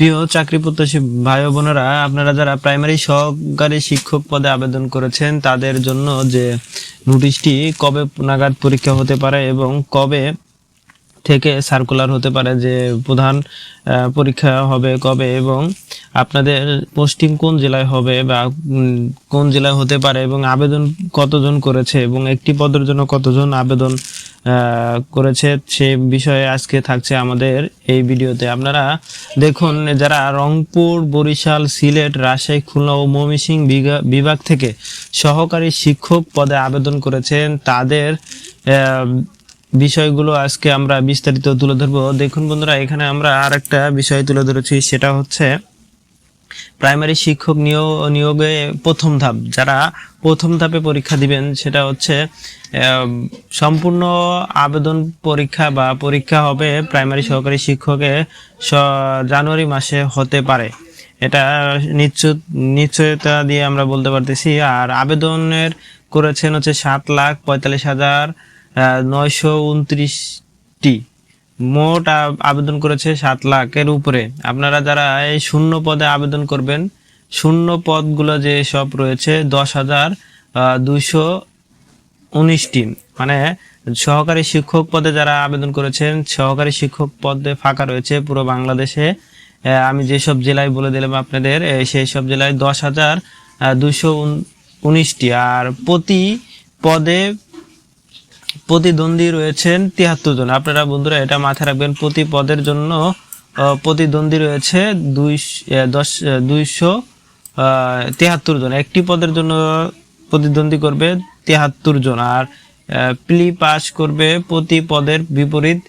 প্রিয় চাকরি প্রত্যাশী ভাই বোনেরা, আপনারা যারা প্রাইমারি সহকারী শিক্ষক পদে আবেদন করেছেন, তাদের জন্য যে নোটিশটি কবে নাগাদ পরীক্ষা হতে পারে এবং কবে থেকে সার্কুলার হতে পারে যে প্রধান পরীক্ষা হবে কবে এবং আপনাদের পোস্টিং কোন জেলায় হবে বা কোন জেলায় হতে পারে এবং আবেদন কতজন করেছে এবং একটি পদের জন্য কতজন আবেদন করেছে, সে বিষয়ে আজকে থাকছে আমাদের এই ভিডিওতে। আপনারা দেখুন, যারা রংপুর, বরিশাল, সিলেট, রাজশাহী, খুলনা ও বিগা- বিভাগ থেকে সহকারী শিক্ষক পদে আবেদন করেছেন, তাদের বিষয়গুলো আজকে আমরা বিস্তারিত তুলে ধরবো। দেখুন বন্ধুরা, এখানে আমরা আর একটা বিষয় তুলে ধরেছি, সেটা হচ্ছে প্রাইমারি শিক্ষক নিয়োগ নিয়োগে প্রথম ধাপ, যারা প্রথম ধাপে পরীক্ষা দিবেন, সেটা হচ্ছে সম্পূর্ণ আবেদন পরীক্ষা বা পরীক্ষা হবে প্রাইমারি সহকারী শিক্ষকে জানুয়ারি মাসে হতে পারে। এটা নিশ্চিত নিশ্চয়তা দিয়ে আমরা বলতে পারতেছি। আর আবেদনের করেছেন হচ্ছে সাত লাখ পঁয়তাল্লিশ হাজার নয়শো উনত্রিশটি। মোট আবেদন করেছে সাত লাখের উপরে। আপনারা যারা এই শূন্য পদে আবেদন করবেন, শূন্য পদগুলো যে সব রয়েছে, দশ হাজার দুইশো উনিশটি। মানে সহকারী শিক্ষক পদে যারা আবেদন করেছেন, সহকারী শিক্ষক পদে ফাঁকা রয়েছে পুরো বাংলাদেশে। আমি যেসব জেলায় বলে দিলাম আপনাদের সেই সব জেলায় দশ হাজার দুশো উনিশটি। আর প্রতি পদে প্রতিদ্বন্দ্বী রয়েছেন তিয়াত্তর জন। আপনারা বন্ধুরা এটা মাথায় রাখবেন, প্রতি পদের জন্য প্রতিদ্বন্দ্বী রয়েছে দুই দশ দুইশো তিয়াত্তর জন। একটি পদের জন্য প্রতিদ্বন্দ্বী করবে তিয়াত্তর জন। আর প্লি পাস করবে প্রতি পদের বিপরীত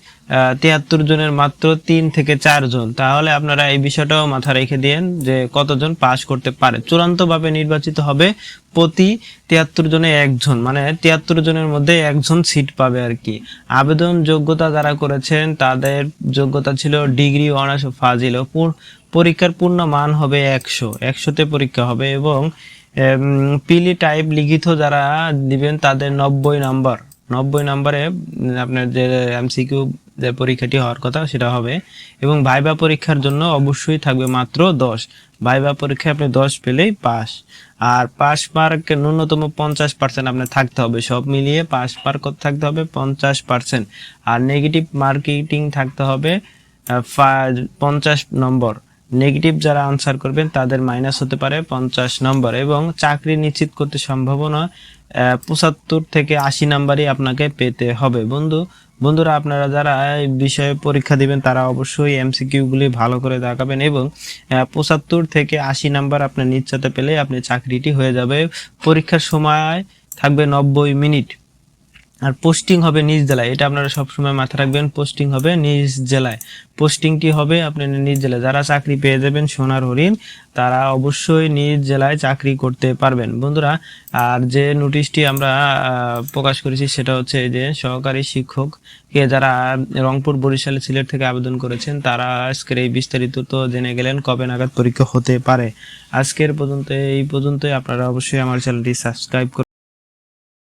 তিয়াত্তর জনের মাত্র তিন থেকে চার জন। তাহলে আপনারা এই বিষয়টাও মাথা রেখে দিন যে কতজন পাস করতে পারে। চূড়ান্তভাবে নির্বাচিত হবে প্রতি তিয়াত্তর জনে একজন মানে তিয়াত্তর জনের মধ্যে একজন সিট পাবে আর কি। আবেদন যোগ্যতা যারা করেছেন, তাদের যোগ্যতা ছিল ডিগ্রি অনার্স ও ফাজিল পরীক্ষার পূর্ণ মান হবে একশো। একশোতে পরীক্ষা হবে এবং পিলি টাইপ লিখিত যারা দিবেন, তাদের নব্বই নাম্বার। নব্বই নাম্বারে আপনার যে এমসিকিউ যে পরীক্ষাটি হওয়ার কথা, সেটা হবে। এবং ভাইবা পরীক্ষার জন্য অবশ্যই থাকবে মাত্র দশ। ভাইবা পরীক্ষায় আপনি দশ পেলেই পাস। আর পাস মার্ক ন্যূনতম পঞ্চাশ পার্সেন্ট আপনার থাকতে হবে। সব মিলিয়ে পাস মার্ক থাকতে হবে? পঞ্চাশ পার্সেন্ট। আর নেগেটিভ মার্কেটিং থাকতে হবে পঞ্চাশ নম্বর। নেগেটিভ যারা আনসার করবেন, তাদের মাইনাস হতে পারে পঞ্চাশ নম্বর এবং চাকরি নিশ্চিত করতে সম্ভাবনা পঁচাত্তর থেকে আশি নাম্বারই আপনাকে পেতে হবে। বন্ধু, বন্ধুরা, আপনারা যারা এই বিষয়ে পরীক্ষা দিবেন, তারা অবশ্যই এমসিকিউ গুলি ভালো করে দেখাবেন এবং পঁচাত্তর থেকে আশি নাম্বার আপনার নিশ্চয়তা পেলে আপনি চাকরিটি হয়ে যাবে। পরীক্ষার সময় থাকবে নব্বই মিনিট। আর পোস্টিং হবে নিজ জেলায়। এটা আপনারা সবসময় মাথায় রাখবেন পোস্টিং হবে নিজ জেলায়। পোস্টিংটি হবে আপনার নিজ জেলায়। যারা চাকরি পেয়ে যাবেন সোনার হরিণ, তারা অবশ্যই নিজ জেলায় চাকরি করতে পারবেন। বন্ধুরা, আর যে নোটিশটি আমরা প্রকাশ করেছি সেটা হচ্ছে যে সহকারী শিক্ষক কে যারা রংপুর বরিশাল সিলেট থেকে আবেদন করেছেন, তারা আজকের এই বিস্তারিত তো জেনে গেলেন কবে নাগাদ পরীক্ষা হতে পারে। আজকের পর্যন্ত, এই পর্যন্তই। আপনারা অবশ্যই আমার চ্যানেলটি সাবস্ক্রাইব